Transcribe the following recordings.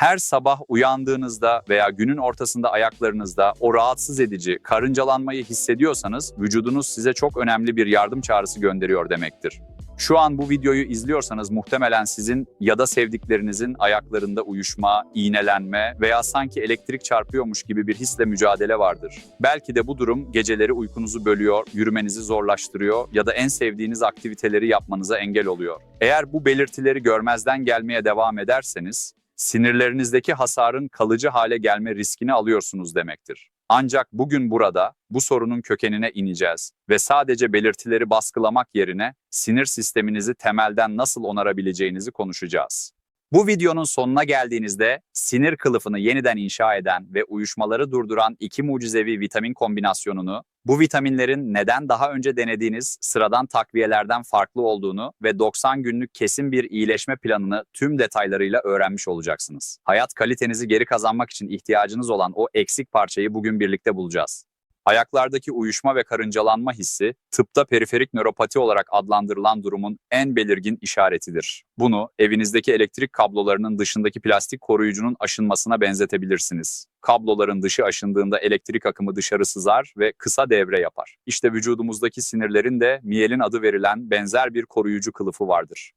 Her sabah uyandığınızda veya günün ortasında ayaklarınızda o rahatsız edici karıncalanmayı hissediyorsanız vücudunuz size çok önemli bir yardım çağrısı gönderiyor demektir. Şu an bu videoyu izliyorsanız muhtemelen sizin ya da sevdiklerinizin ayaklarında uyuşma, iğnelenme veya sanki elektrik çarpıyormuş gibi bir hisle mücadele vardır. Belki de bu durum geceleri uykunuzu bölüyor, yürümenizi zorlaştırıyor ya da en sevdiğiniz aktiviteleri yapmanıza engel oluyor. Eğer bu belirtileri görmezden gelmeye devam ederseniz, sinirlerinizdeki hasarın kalıcı hale gelme riskini alıyorsunuz demektir. Ancak bugün burada bu sorunun kökenine ineceğiz ve sadece belirtileri baskılamak yerine sinir sisteminizi temelden nasıl onarabileceğinizi konuşacağız. Bu videonun sonuna geldiğinizde sinir kılıfını yeniden inşa eden ve uyuşmaları durduran iki mucizevi vitamin kombinasyonunu, bu vitaminlerin neden daha önce denediğiniz sıradan takviyelerden farklı olduğunu ve 90 günlük kesin bir iyileşme planını tüm detaylarıyla öğrenmiş olacaksınız. Hayat kalitenizi geri kazanmak için ihtiyacınız olan o eksik parçayı bugün birlikte bulacağız. Ayaklardaki uyuşma ve karıncalanma hissi, tıpta periferik nöropati olarak adlandırılan durumun en belirgin işaretidir. Bunu evinizdeki elektrik kablolarının dışındaki plastik koruyucunun aşınmasına benzetebilirsiniz. Kabloların dışı aşındığında elektrik akımı dışarı sızar ve kısa devre yapar. İşte vücudumuzdaki sinirlerin de miyelin adı verilen benzer bir koruyucu kılıfı vardır.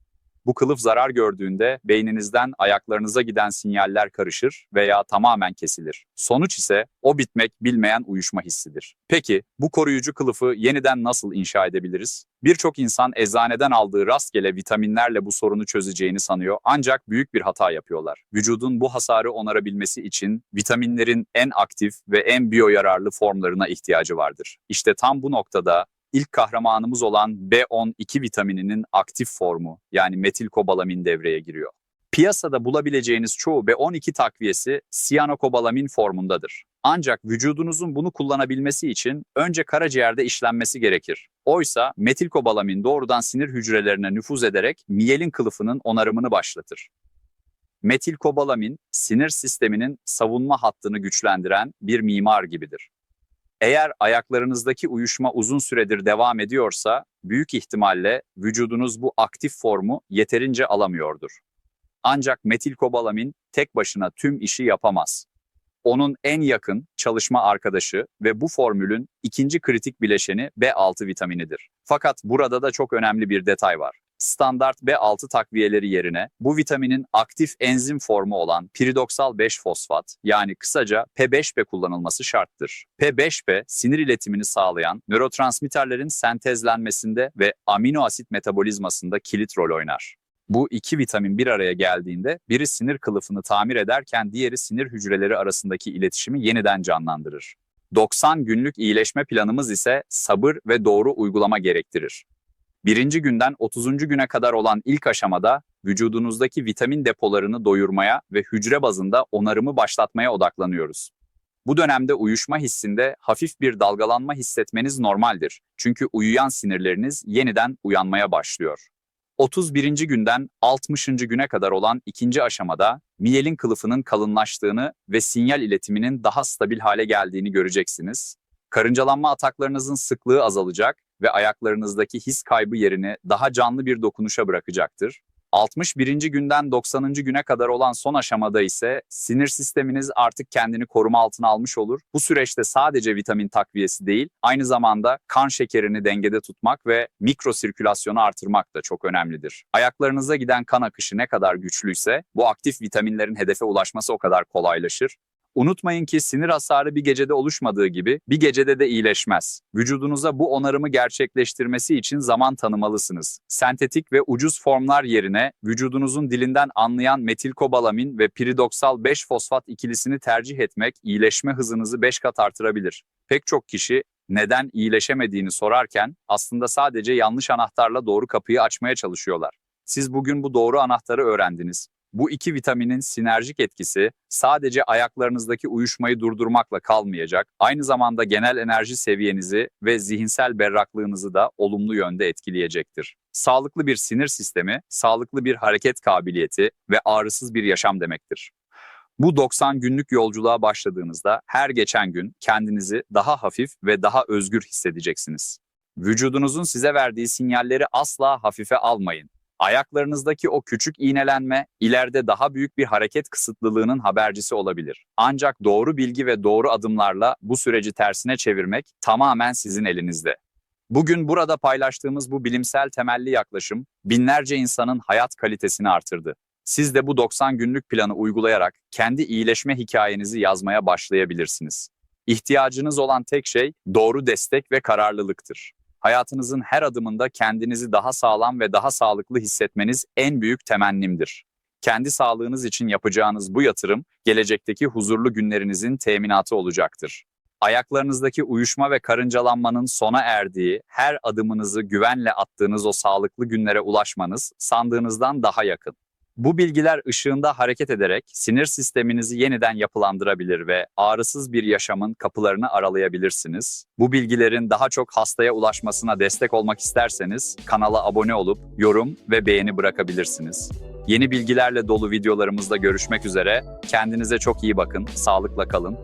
Bu kılıf zarar gördüğünde beyninizden ayaklarınıza giden sinyaller karışır veya tamamen kesilir. Sonuç ise o bitmek bilmeyen uyuşma hissidir. Peki bu koruyucu kılıfı yeniden nasıl inşa edebiliriz? Birçok insan eczaneden aldığı rastgele vitaminlerle bu sorunu çözeceğini sanıyor ancak büyük bir hata yapıyorlar. Vücudun bu hasarı onarabilmesi için vitaminlerin en aktif ve en biyoyararlı formlarına ihtiyacı vardır. İşte tam bu noktada ilk kahramanımız olan B12 vitamininin aktif formu yani metilkobalamin devreye giriyor. Piyasada bulabileceğiniz çoğu B12 takviyesi siyanokobalamin formundadır. Ancak vücudunuzun bunu kullanabilmesi için önce karaciğerde işlenmesi gerekir. Oysa metilkobalamin doğrudan sinir hücrelerine nüfuz ederek miyelin kılıfının onarımını başlatır. Metilkobalamin, sinir sisteminin savunma hattını güçlendiren bir mimar gibidir. Eğer ayaklarınızdaki uyuşma uzun süredir devam ediyorsa, büyük ihtimalle vücudunuz bu aktif formu yeterince alamıyordur. Ancak metilkobalamin tek başına tüm işi yapamaz. Onun en yakın çalışma arkadaşı ve bu formülün ikinci kritik bileşeni B6 vitaminidir. Fakat burada da çok önemli bir detay var standart B6 takviyeleri yerine bu vitaminin aktif enzim formu olan piridoksal 5-fosfat yani kısaca P5B kullanılması şarttır. P5B sinir iletimini sağlayan nörotransmitterlerin sentezlenmesinde ve amino asit metabolizmasında kilit rol oynar. Bu iki vitamin bir araya geldiğinde biri sinir kılıfını tamir ederken diğeri sinir hücreleri arasındaki iletişimi yeniden canlandırır. 90 günlük iyileşme planımız ise sabır ve doğru uygulama gerektirir. Birinci günden 30. güne kadar olan ilk aşamada vücudunuzdaki vitamin depolarını doyurmaya ve hücre bazında onarımı başlatmaya odaklanıyoruz. Bu dönemde uyuşma hissinde hafif bir dalgalanma hissetmeniz normaldir. Çünkü uyuyan sinirleriniz yeniden uyanmaya başlıyor. 31. günden 60. güne kadar olan ikinci aşamada miyelin kılıfının kalınlaştığını ve sinyal iletiminin daha stabil hale geldiğini göreceksiniz. Karıncalanma ataklarınızın sıklığı azalacak ve ayaklarınızdaki his kaybı yerini daha canlı bir dokunuşa bırakacaktır. 61. günden 90. güne kadar olan son aşamada ise sinir sisteminiz artık kendini koruma altına almış olur. Bu süreçte sadece vitamin takviyesi değil, aynı zamanda kan şekerini dengede tutmak ve mikrosirkülasyonu artırmak da çok önemlidir. Ayaklarınıza giden kan akışı ne kadar güçlüyse bu aktif vitaminlerin hedefe ulaşması o kadar kolaylaşır. Unutmayın ki sinir hasarı bir gecede oluşmadığı gibi bir gecede de iyileşmez. Vücudunuza bu onarımı gerçekleştirmesi için zaman tanımalısınız. Sentetik ve ucuz formlar yerine vücudunuzun dilinden anlayan metilkobalamin ve piridoksal 5-fosfat ikilisini tercih etmek iyileşme hızınızı 5 kat artırabilir. Pek çok kişi neden iyileşemediğini sorarken aslında sadece yanlış anahtarla doğru kapıyı açmaya çalışıyorlar. Siz bugün bu doğru anahtarı öğrendiniz. Bu iki vitaminin sinerjik etkisi sadece ayaklarınızdaki uyuşmayı durdurmakla kalmayacak, aynı zamanda genel enerji seviyenizi ve zihinsel berraklığınızı da olumlu yönde etkileyecektir. Sağlıklı bir sinir sistemi, sağlıklı bir hareket kabiliyeti ve ağrısız bir yaşam demektir. Bu 90 günlük yolculuğa başladığınızda her geçen gün kendinizi daha hafif ve daha özgür hissedeceksiniz. Vücudunuzun size verdiği sinyalleri asla hafife almayın. Ayaklarınızdaki o küçük iğnelenme ileride daha büyük bir hareket kısıtlılığının habercisi olabilir. Ancak doğru bilgi ve doğru adımlarla bu süreci tersine çevirmek tamamen sizin elinizde. Bugün burada paylaştığımız bu bilimsel temelli yaklaşım binlerce insanın hayat kalitesini artırdı. Siz de bu 90 günlük planı uygulayarak kendi iyileşme hikayenizi yazmaya başlayabilirsiniz. İhtiyacınız olan tek şey doğru destek ve kararlılıktır. Hayatınızın her adımında kendinizi daha sağlam ve daha sağlıklı hissetmeniz en büyük temennimdir. Kendi sağlığınız için yapacağınız bu yatırım gelecekteki huzurlu günlerinizin teminatı olacaktır. Ayaklarınızdaki uyuşma ve karıncalanmanın sona erdiği, her adımınızı güvenle attığınız o sağlıklı günlere ulaşmanız sandığınızdan daha yakın. Bu bilgiler ışığında hareket ederek sinir sisteminizi yeniden yapılandırabilir ve ağrısız bir yaşamın kapılarını aralayabilirsiniz. Bu bilgilerin daha çok hastaya ulaşmasına destek olmak isterseniz kanala abone olup yorum ve beğeni bırakabilirsiniz. Yeni bilgilerle dolu videolarımızda görüşmek üzere. Kendinize çok iyi bakın, sağlıkla kalın.